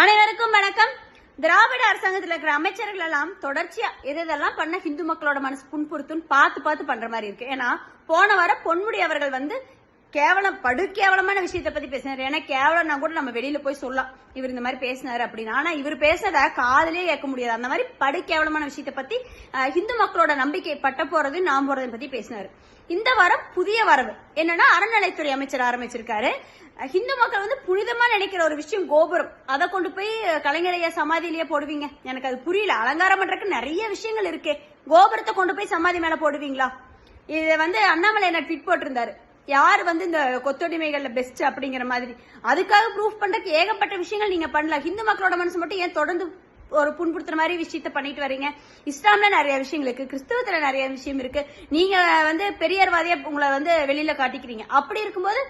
அனைவருக்கும் வணக்கம். திராவிட அரசாங்கத்தில் இருக்கிற அமைச்சர்கள் எல்லாம் தொடர்ச்சியா எது எதெல்லாம் பண்ண ஹிந்து மக்களோட மனசு புண்புறுத்துன்னு பார்த்து பார்த்து பண்ற மாதிரி இருக்கு. ஏன்னா போன வாரம் பொன்முடி அவர்கள் வந்து கேவலம் படு கேவலமான விஷயத்தை பத்தி பேசினாரு. ஏன்னா கேவலம்னா கூட நம்ம வெளியில போய் சொல்லலாம். இவர் இந்த மாதிரி பேசினாரு அப்படின்னு. ஆனா இவர் பேசுறத காதலே கேட்க முடியாது. அந்த மாதிரி படு கேவலமான விஷயத்தை பத்தி ஹிந்து மக்களோட நம்பிக்கை பட்ட போறது நாம் போறதை பத்தி பேசினாரு. இந்த வாரம் புதிய வரவு. என்னன்னா அறநிலைத்துறை அமைச்சர் ஆரம்பிச்சிருக்காரு. ஹிந்து மக்கள் வந்து புனிதமா நினைக்கிற ஒரு விஷயம் கோபுரம். அதை கொண்டு போய் கலைஞரைய சமாதியிலேயே போடுவீங்க. எனக்கு அது புரியல. அலங்காரம் பண்றதுக்கு நிறைய விஷயங்கள் இருக்கு. கோபுரத்தை கொண்டு போய் சமாதி மேல போடுவீங்களா? இதை வந்து அண்ணாமலை என்ன ட்விட் போட்டிருந்தாரு. யார் வந்து இந்த கொத்தடிமைகள்ல பெஸ்ட் அப்படிங்கிற மாதிரி? அதுக்காக ப்ரூஃப் பண்றதுக்கு ஏகப்பட்ட விஷயங்கள் நீங்க பண்ணலாம். ஹிந்து மக்களோட மனசு மட்டும் ஏன் தொடர்ந்து ஒரு புண்படுத்துற மாதிரி விஷயத்த பண்ணிட்டு வரீங்க? இஸ்லாம்ல நிறைய விஷயங்கள் இருக்கு. கிறிஸ்தவத்துல நிறைய விஷயம் இருக்கு. நீங்க வந்து பெரியர்வாதியா உங்களை வந்து வெளியில காட்டிக்கிறீங்க. அப்படி இருக்கும்போது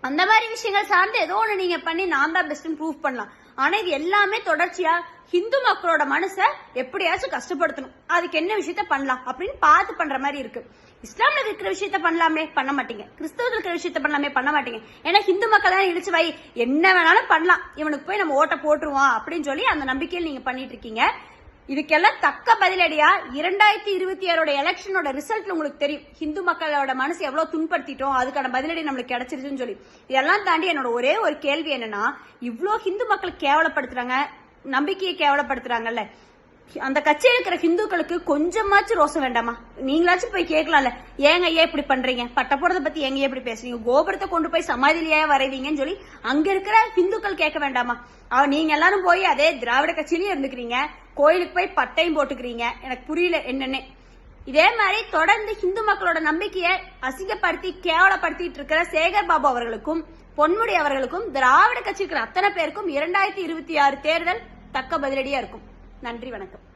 அந்த மாதிரி விஷயங்கள் சார்ந்து ஏதோ ஒன்று நீங்க பண்ணி நான் தான் பெஸ்ட்னு ப்ரூவ் பண்ணலாம். ஆனா இது எல்லாமே தொடர்ச்சியா ஹிந்து மக்களோட மனசை எப்படியாச்சும் கஷ்டப்படுத்தணும். அதுக்கு என்ன விஷயத்த பண்ணலாம் அப்படின்னு பார்த்து பண்ற மாதிரி இருக்கு. இஸ்லாம்ல இருக்கிற விஷயத்த பண்ணலாமே? பண்ண மாட்டீங்க. கிறிஸ்தவத்துல இருக்கிற விஷயத்த பண்ணலாமே? பண்ண மாட்டீங்க. ஏன்னா ஹிந்து மக்கள் தான் இடிச்சு வை என்ன வேணாலும் பண்ணலாம். இவனுக்கு போய் நம்ம ஓட்ட போட்டுருவோம் அப்படின்னு சொல்லி அந்த நம்பிக்கையில் நீங்க பண்ணிட்டு இருக்கீங்க. இதுக்கெல்லாம் தக்க பதிலடியா இரண்டாயிரத்தி இருபத்தி ஆறோட எலெக்ஷனோட ரிசல்ட் உங்களுக்கு தெரியும். ஹிந்து மக்களோட மனசு எவ்வளவு துன்படுத்திட்டோம் அதுக்கான பதிலடி நம்மளுக்கு கிடைச்சிருச்சுன்னு சொல்லி. இதெல்லாம் தாண்டி என்னோட ஒரே ஒரு கேள்வி என்னன்னா இவ்வளோ ஹிந்து மக்கள் கேவலப்படுத்துறாங்க நம்பிக்கையை கேவலப்படுத்துறாங்கல்ல. அந்த கட்சியில் இருக்கிற ஹிந்துக்களுக்கு கொஞ்சமாச்சும் ரோசம் வேண்டாமா? நீங்களாச்சும் போய் கேட்கலாம்ல. ஏங்க ஏன் இப்படி பண்றீங்க? பட்ட போறத பத்தி ஏங்க எப்படி இப்படி பேசுறீங்க? கோபுரத்தை கொண்டு போய் சமாதியிலேயே வரைவீங்கன்னு சொல்லி அங்க இருக்கிற ஹிந்துக்கள் கேட்க வேண்டாமா? அவ நீங்க எல்லாரும் போய் அதே திராவிட கட்சியிலயும் இருந்துக்கிறீங்க. கோயிலுக்கு போய் பட்டையும் போட்டுக்கிறீங்க. எனக்கு புரியல என்னன்னு. இதே மாதிரி தொடர்ந்து ஹிந்து மக்களோட நம்பிக்கையை அசிங்கப்படுத்தி கேவலப்படுத்திட்டு இருக்கிற சேகர் பாபு அவர்களுக்கும் பொன்முடி அவர்களுக்கும் திராவிட கட்சி இருக்கிற அத்தனை பேருக்கும் இரண்டாயிரத்தி இருபத்தி ஆறு தேர்தல் தக்க பதிலடியா இருக்கும். நன்றி வணக்கம்.